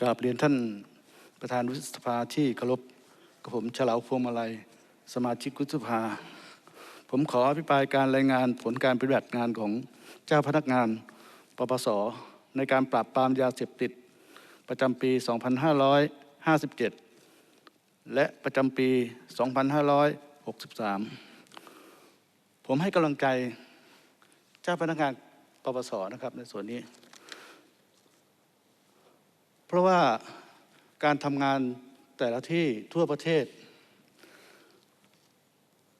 กราบเรียนท่านประธานวุฒิสภาที่เคารพกับผมฉลาวพวงมาลัย สมาชิกวุฒิสภา ผมขออภิปรายการรายงานผลการปฏิบัติงานของเจ้าพนักงานปปสในการปราบปรามยาเสพติด ประจำปี 2557 และประจำปี 2563 ผมให้กำลังใจเจ้าพนักงานปปสนะครับในส่วนนี้ เพราะว่าการทำงานแต่ละที่ทั่วประเทศ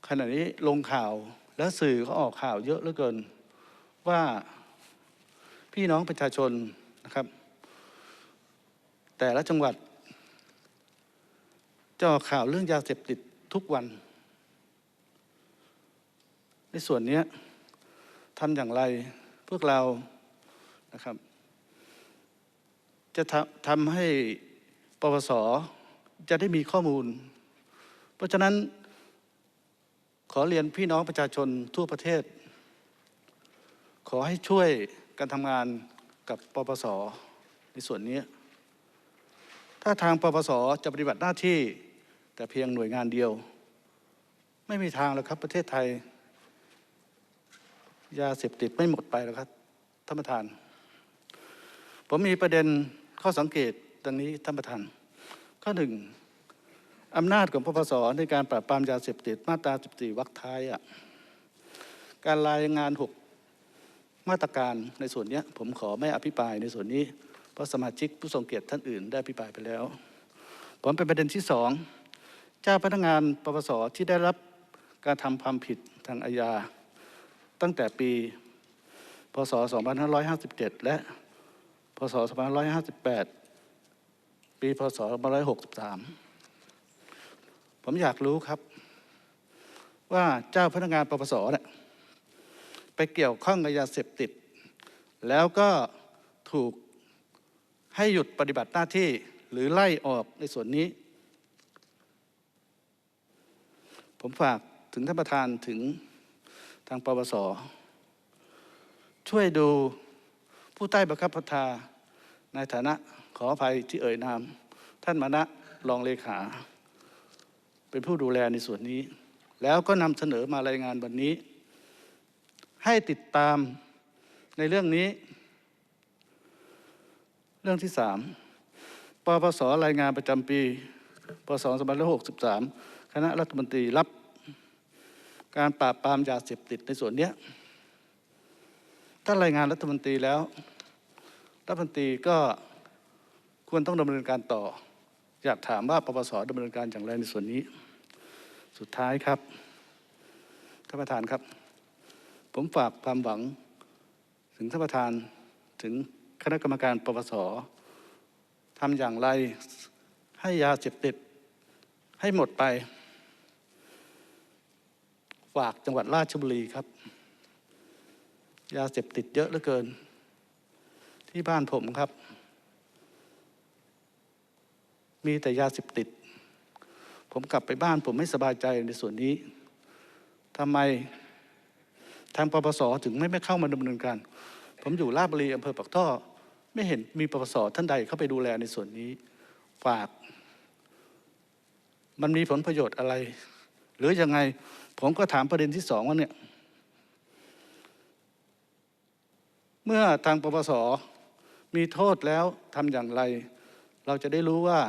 ขณะนี้ลงข่าวและสื่อก็ออกข่าวเยอะเหลือเกิน ว่าพี่น้องประชาชนนะครับ แต่ละจังหวัดจะออกข่าวเรื่องยาเสพติดทุกวัน ในส่วนนี้ทำอย่างไรพวกเรานะครับ จะทำให้ปปสจะได้มีข้อมูล เพราะฉะนั้นขอเรียนพี่น้องประชาชนทั่วประเทศ ขอให้ช่วยการทำงานกับปปสในส่วนนี้ ถ้าทางปปสจะปฏิบัติหน้าที่แต่เพียงหน่วยงานเดียว ไม่มีทางแล้วครับประเทศไทย ยาเสพติดไม่หมดไปแล้วครับท่านประธาน ผมมีประเด็น ข้อสังเกตดังนี้ท่านประธาน ข้อหนึ่งอำนาจของปปสในการปราบปรามยาเสพติดมาตรา 14วรรคท้ายอะการรายงาน 6 มาตรการในส่วนนี้ผมขอไม่อภิปรายในส่วนนี้ เพราะสมาชิกผู้ทรงเกียรติท่านอื่นได้อภิปรายไปแล้ว ผมเป็นประเด็นที่สองเจ้าพนักงานปปสที่ได้รับการทำความผิดทางอาญาตั้งแต่ปี พศ 2557 และ พศ2558 ปีพศ2563 ผมอยากรู้ครับ ว่าเจ้าพนักงานปปสเนี่ยไปเกี่ยวข้องกับยาเสพติด แล้วก็ถูกให้หยุดปฏิบัติหน้าที่หรือไล่ออกในส่วนนี้ ผมฝากถึงท่านประธานถึงทางปปส ช่วยดู ผู้ใต้บังคับบัญชาในฐานะขออภัยที่เอ่ยนาม ท่านมานะรองเลขา เป็นผู้ดูแลในส่วนนี้ แล้วก็นำเสนอมารายงานวันนี้ ให้ติดตามในเรื่องนี้ เรื่องที่สามปปสรายงานประจำปีพศ2563 คณะรัฐมนตรีรับ การปราบปรามยาเสพติดในส่วนนี้ ถ้ารายงานรัฐมนตรีแล้วรัฐมนตรีก็ควรต้องดำเนินการต่อ อยากถามว่าปปสดำเนินการอย่างไรในส่วนนี้ สุดท้ายครับท่านประธานครับ ผมฝากความหวังถึงท่านประธานถึงคณะกรรมการปปสทำอย่างไรให้ยาเสพติดให้หมดไป ฝากจังหวัดราชบุรีครับ ยาเสพติดเยอะเหลือเกิน ที่บ้านผมครับ มีแต่ยาเสพติด ผมกลับไปบ้านผมไม่สบายใจในส่วนนี้ทำไมทางปปสถึงไม่ไม่เข้ามาดำเนินการ ผมอยู่ราชบุรีอำเภอปากท่อ ไม่เห็นมีปปสท่านใดเข้าไปดูแลในส่วนนี้ ฝาก มันมีผลประโยชน์อะไร หรือยังไง ผมก็ถามประเด็นที่สองว่าเนี่ย เมื่อทางปปสมีโทษแล้วทำอย่างไร เราจะได้รู้ว่า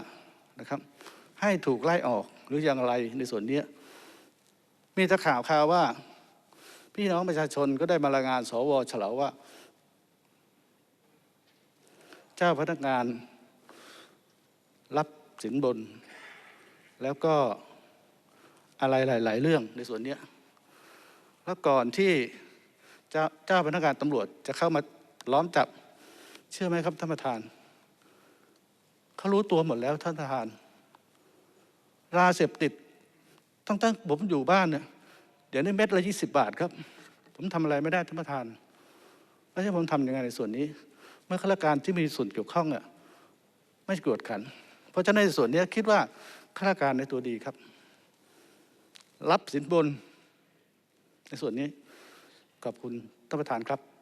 นะครับให้ถูกไล่ออกหรืออย่างไรในส่วนนี้มีตะข่าวข่าวว่า พี่น้องประชาชนก็ได้มารายงาน สวเฉลาว่า เจ้าพนักงานรับสินบน แล้วก็อะไรหลาย ๆ เรื่องในส่วนนี้แล้วก่อนที่เจ้าเจ้าพนักงานตำรวจจะเข้ามา ล้อมจับ เชื่อไหมครับท่านประธานเขารู้ตัวหมดแล้วท่านประธานราเสพติดตั้งแตั้งผมอยู่บ้านเนี่ยเดี๋ยวนี้เม็ดละยี่สิบบาทครับ ผมทำอะไรไม่ได้ท่านประธานแล้วจะผมทำยังไงในส่วนนี้ เมื่อข้าราชการที่มีส่วนเกี่ยวข้องอะไม่กวดขัน เพราะฉะนั้นในส่วนนี้คิดว่าข้าราชการในตัวดีครับ รับสินบน ในส่วนนี้ขอบคุณท่านประธานครับ